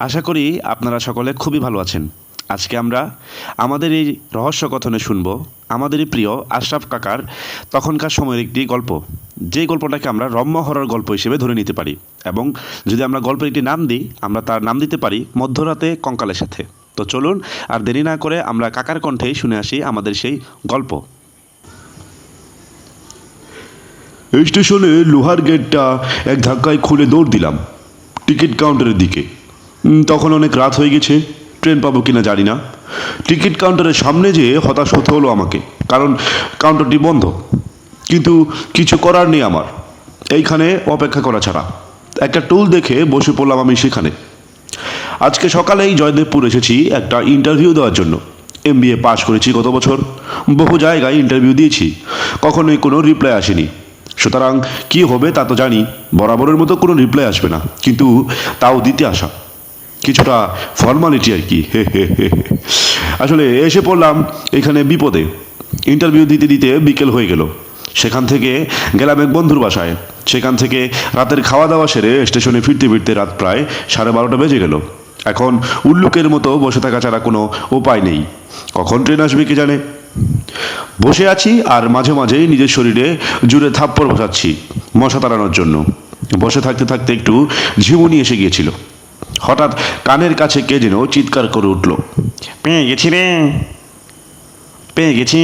আশা করি আপনারা সকলে খুবই ভালো আছেন। আজকে আমরা আমাদের এই রহস্য কথনে শুনব আমাদেরই প্রিয় আশরাফ কাকার তখনকার সময়ের একটি গল্প। যেই গল্পটাকে আমরা রম্য হরর গল্প হিসেবে ধরে নিতে পারি এবং যদি আমরা গল্পের একটি নাম দিই, আমরা তার নাম দিতে পারি মধ্যরাতে কঙ্কালের সাথে। তো চলুন, আর দেরি না করে আমরা কাকার কণ্ঠেই শুনে আসি আমাদের সেই গল্প। স্টেশনে লোহার গেটটা এক ধাক্কায় খুলে দৌড় দিলাম। টিকিট কাউন্টারের দিকে। তখন অনেক রাত হয়ে গেছে, ট্রেন পাবো কিনা জানি না। টিকিট কাউন্টারের সামনে যেয়ে হতাশ হতে হলো আমাকে, কারণ কাউন্টারটি বন্ধ। কিন্তু কিছু করার নেই আমার, এইখানে অপেক্ষা করা ছাড়া। একটা টুল দেখে বসে পড়লাম আমি সেখানে। আজকে সকালেই জয়দেবপুর এসেছি একটা ইন্টারভিউ দেওয়ার জন্য। এম বি এ পাশ করেছি গত বছর। বহু জায়গায় ইন্টারভিউ দিয়েছি, কখনোই কোনো রিপ্লাই আসেনি। সুতরাং কি হবে তা তো জানি, বরাবরের মতো কোনো রিপ্লাই আসবে না, কিন্তু তাও দিতে আসা। কিছুটা ফর্মালিটি আর কি। আসলে এসে পড়লাম এখানে বিপদে। ইন্টারভিউ দিতে দিতে বিকেল হয়ে গেল। সেখান থেকে গেলাম এক বন্ধুর বাসায়। সেখান থেকে রাতের খাওয়া দাওয়া সেরে স্টেশনে ফিরতে ফিরতে রাত প্রায় সাড়ে বারোটা বেজে গেল। এখন উল্লুকের মতো বসে থাকা ছাড়া কোনো উপায় নেই। কখন ট্রেন আসবে কে জানে? বসে আছি আর মাঝে মাঝেই নিজের শরীরে জুড়ে থাপ্পড় বসাচ্ছি মশা তাড়ানোর জন্য। বসে থাকতে থাকতে একটু ঝিমুনি এসে গিয়েছিল। হঠাৎ কানের কাছে কে যেন চিৎকার করে উঠল, পেয়ে গেছি রে, পেয়ে গেছি।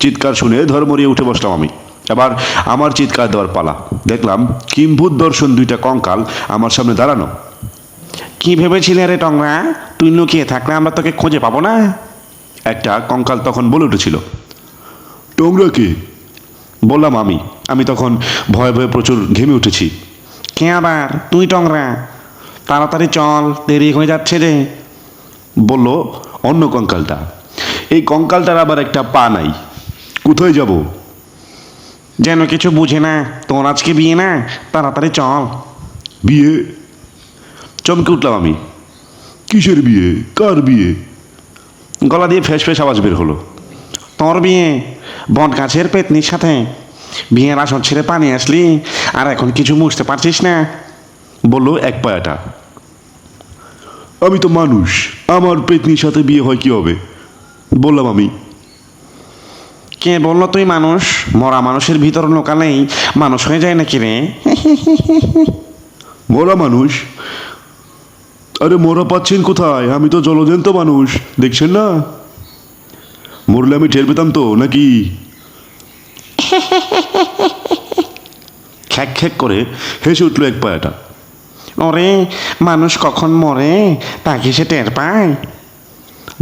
চিৎকার শুনে ধর্মরিয়ে উঠে বসলাম আমি। এবার আমার চিৎকার দেওয়ার পালা। দেখলাম কিম্ভূত দর্শন দুইটা কঙ্কাল আমার সামনে দাঁড়ানো। কি ভেবেছিলে রে টংরা? তুই লুকিয়ে থাকলে আমরা তোকে খুঁজে পাবো না? একটা কঙ্কাল তখন বলে উঠেছিল। টোংরা কে? বললাম আমি। আমি তখন ভয়ে ভয়ে প্রচুর ঘেমে উঠেছি। কে আবার? তুই টংরা? তাড়াতাড়ি চল দেরি হয়ে যাচ্ছে রে। বলল অন্য কঙ্কালটা। এই কঙ্কালটার আবার একটা পা নাই। কোথায় যাব? যেন কিছু বুঝে না। তোর আজকে বিয়ে না? তাড়াতাড়ি চল। বিয়ে? চমকে উঠলাম আমি। কিসের বিয়ে? কার বিয়ে? গলা দিয়ে ফেস ফেস আওয়াজ বের হলো। তোর বিয়ে? বট গাছের পেতনির সাথে? বিয়ের আসন ছেড়ে পানি আসলি? আর এখন কিছু বুঝতে পারছিস না? বলল এক পায়াটা। আমি তো মানুষ। আমার পেতনির সাথে বিয়ে হয় কি হবে বললাম আমি। কে বলল তুই মানুষ? মরা মানুষের ভিতর লোকালেই মানুষ হয়ে যায় নাকি রে? মরা মানুষ? আরে মরা পাচ্ছেন কোথায়? আমি তো জলজন্ত মানুষ দেখছেন না? মরলে আমি টের পেতাম তো নাকি? খ্যাক খ্যাক করে হেসে উঠল এক পায়াটা। ওরে মানুষ কখন মরে তাকে সে টের পায়?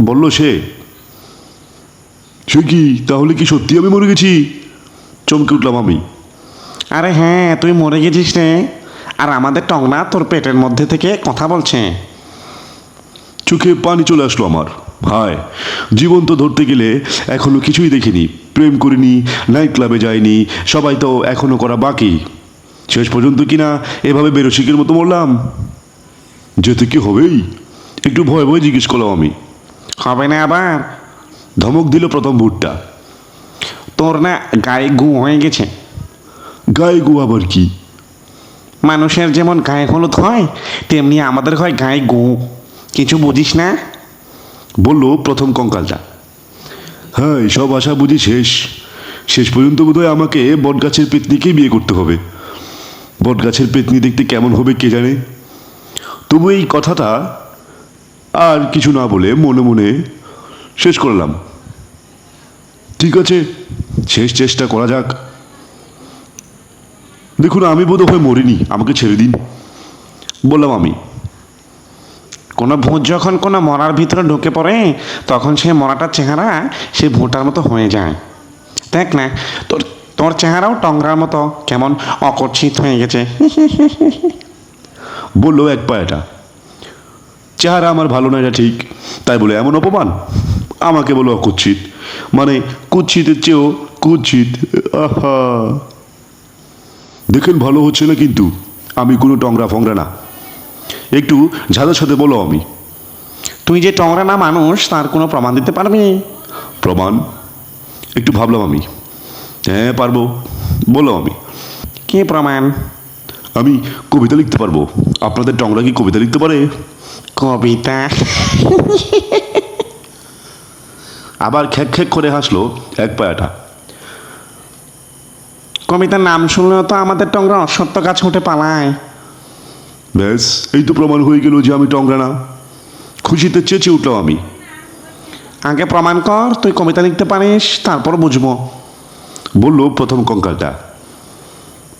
বলল সে। সে কি? তাহলে কি সত্যি আমি মরে গেছি? চমকে উঠলাম আমি। আরে হ্যাঁ তুই মরে গেছিস রে। আর আমাদের টংনা তোর পেটের মধ্যে থেকে কথা বলছে। চোখে পানি চলে আসলো আমার। হায় জীবন তো ধরতে গেলে এখনও কিছুই দেখিনি। প্রেম করিনি নাইট ক্লাবে যাইনি সবাই তো এখনও করা বাকি। শেষ পর্যন্ত কিনা এভাবে বেরসিকের মতো মরলাম। যেতে কি হবেই? একটু ভয় ভয় জিজ্ঞেস করলাম আমি। হবে না আবার। ধমক দিল প্রথম ভুটটা তোর না গায়ে গু হয়ে গেছে? গায়ে গু আবার কি? মানুষের যেমন গায়ে হলুদ হয় তেমনি আমাদের হয় গায়ে গু। কিছু বুঝিস না? বলল প্রথম কঙ্কালটা। হ্যাঁ সব আশা বুঝি শেষ। শেষ পর্যন্ত বোধহয় আমাকে বটগাছের পেতনিকেই বিয়ে করতে হবে। বটগাছের পেতনি দেখতে কেমন হবে কে জানে? তবু এই কথাটা আর কিছু না বলে মনে মনে শেষ করলাম। ঠিক আছে, শেষ চেষ্টা করা যাক। দেখুন, আমি বোধ হয় মরিনি, আমাকে ছেড়ে দিন। বললাম আমি। কোনো ভূত যখন কোনো মরার ভিতরে ঢুকে পড়ে, তখন সে মরাটার চেহারা সে ভূটার মতো হয়ে যায়। দেখ না, তোর তোর চেহারাও টংরার মতো কেমন অকর্ষিত হয়ে গেছে। বলল এক পায়াটা চেহারা আমার ভালো না এটা ঠিক তাই বলে এমন অপমান? আমাকে বলো অকুচ্ছিত মানে কুচ্ছিতের চেয়েও কুচ্ছিত আহা। দেখেন ভালো হচ্ছে না কিন্তু আমি কোনো টংরা ফংরা না। একটু ঝাঁদের সাথে বলো আমি। তুই যে টংরা না মানুষ তার কোনো প্রমাণ দিতে পারবি? প্রমাণ? একটু ভাবলাম আমি। হ্যাঁ পারব। বলো আমি। কে প্রমাণ? আমি কবিতা লিখতে পারব। আপনাদের টংরা কি কবিতা লিখতে পারে? কবিতা। আবার খ্যাক খ্যাক করে হাসলো এক পায়াটা। কবিতার নাম শুনলেও তো আমাদের টংরা অসত্য গাছ উঠে পালায়। ব্যাস এই তো প্রমাণ হয়ে গেল যে আমি টংরা না। খুশিতে চেঁচে উঠলাম আমি। আগে প্রমাণ কর তুই কবিতা লিখতে পারিস তারপর বুঝব। বলল প্রথম কঙ্কালটা।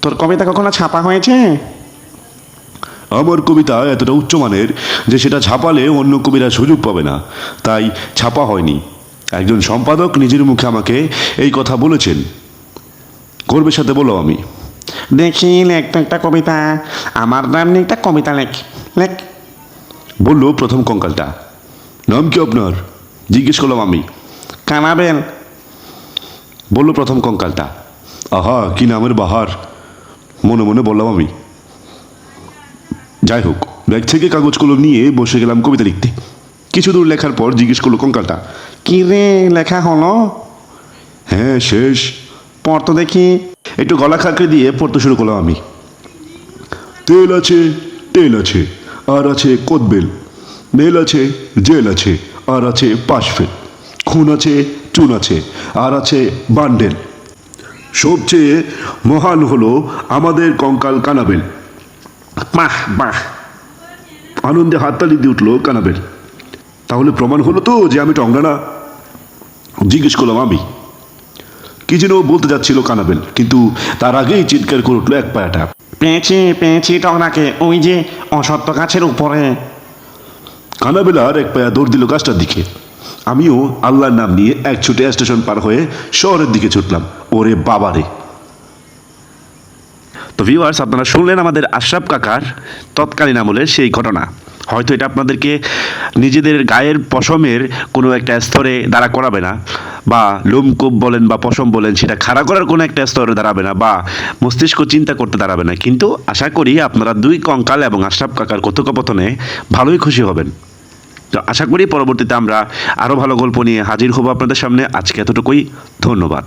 তোর কবিতা কখনো ছাপা হয়েছে? আমার কবিতা এতটা উচ্চমানের যে সেটা ছাপালে অন্য কবিরা সুযোগ পাবে না। তাই ছাপা হয়নি। একজন সম্পাদক নিজের মুখে আমাকে এই কথা বলেছেন। গর্বের সাথে বললাম আমি। দেখি লেখ তো একটা কবিতা। আমার নাম নিয়ে একটা কবিতা লেখ লেখ। বলল প্রথম কঙ্কালটা। নাম কি আপনার? জিজ্ঞেস করলাম আমি। কানাবেল। বলল প্রথম কঙ্কালটা। আহা, কি নামের বাহার। মনে মনে বললাম আমি। যাই হোক, ব্যাগ থেকে কাগজ কলম নিয়ে বসে গেলাম কবিতা লিখতে। কিছু দূর লেখার পর জিজ্ঞেস করল কঙ্কালটা, কি রে, লেখা হলো? হ্যাঁ শেষ। পড় তো দেখি। একটু গলা খাঁকড়ে দিয়ে পড়তে শুরু করলাম আমি। তেল আছে তেল আছে, আর আছে কোদবেল মেল আছে, জেল আছে, আর আছে পাশফেল খুন আছে চুন আছে আর আছে বান্ডেল। সবচেয়ে মহান হলো আমাদের কঙ্কাল কানাবেল। বাহ বাহ। আনন্দে হাততালি দিয়ে উঠল কানাবেল। তাহলে প্রমাণ হলো তো যে আমি টংরা না। জিজ্ঞেস করলাম আমি? কি যেন বলতে যাচ্ছিল কানাবেল কিন্তু তার আগেই চিৎকার করে উঠল এক পায়াটা। পেয়েছি পেয়েছি টংরাকে ওই যে অসত্য গাছের উপরে। কানাবেল আর এক পায়া দৌড় দিল গাছটার দিকে। আমিও আল্লাহর নাম নিয়ে এক ছুটে স্টেশন পার হয়ে শহরের দিকে ছুটলাম। ওরে বাবারে তো ভিউয়ার্স আপনারা শুনলেন আমাদের আশরাফ কাকার তৎকালীন আমলের সেই ঘটনা। হয়তো এটা আপনাদেরকে নিজেদের গায়ের পশমের কোনো একটা স্তরে দাঁড়া করাবে না, বা লোমকূপ বলেন বা পশম বলেন, সেটা খাড়া করার কোনো একটা স্তরে দাঁড়াবে না, বা মস্তিষ্ক চিন্তা করতে দাঁড়াবে না। কিন্তু আশা করি আপনারা দুই কঙ্কাল এবং আশরাফ কাকার কথোপকথনে ভালোই খুশি হবেন। তো আশা করি পরবর্তীতে আমরা আরও ভালো গল্প নিয়ে হাজির হব আপনাদের সামনে। আজকে এতটুকুই, ধন্যবাদ।